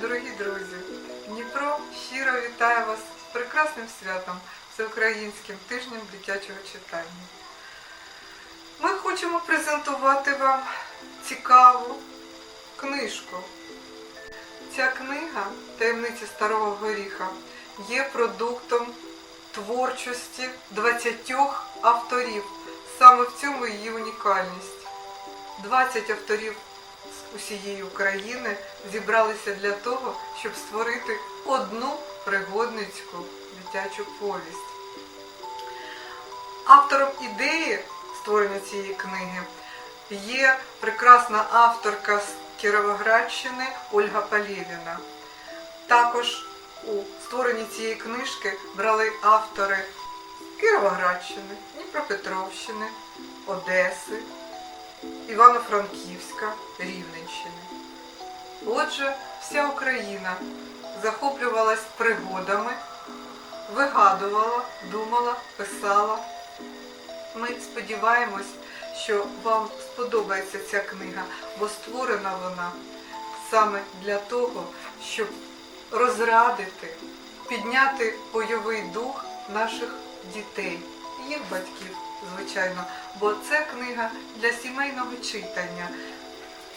Дорогі друзі, Дніпро щиро вітає вас з прекрасним святом Всеукраїнським тижнем дитячого читання. Ми хочемо презентувати вам цікаву книжку. Ця книга Таємниці Старого Горіха є продуктом творчості 20 авторів. Саме в цьому її унікальність. 20 авторів усієї України зібралися для того, щоб створити одну пригодницьку дитячу повість. Автором ідеї створення цієї книги є прекрасна авторка з Кіровоградщини Ольга Палєвіна. Також у створенні цієї книжки брали автори Кіровоградщини, Дніпропетровщини, Одеси, Івано-Франківська, Рівненщини. Отже, вся Україна захоплювалась пригодами, вигадувала, думала, писала. Ми сподіваємось, що вам сподобається ця книга, бо створена вона саме для того, щоб розрадити, підняти бойовий дух наших дітей, їх батьків, звичайно, бо це книга для сімейного читання.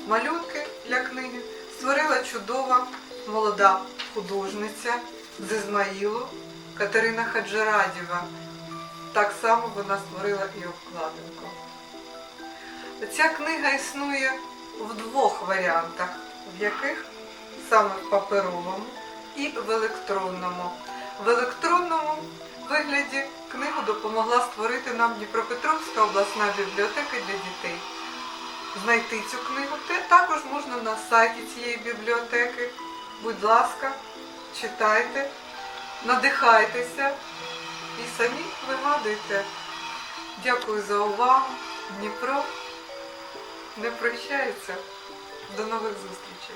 Малюнки для книги створила чудова молода художниця з Ізмаїлу Катерина Хаджирадєва. Так само вона створила і обкладинку. Ця книга існує в двох варіантах, в яких саме в паперовому і в електронному. В електронному вигляді книгу допомогла створити нам Дніпропетровська обласна бібліотека для дітей. Знайти цю книгу також можна на сайті цієї бібліотеки. Будь ласка, читайте, надихайтеся і самі вигадуйте. Дякую за увагу. Дніпро не прощається. До нових зустрічей!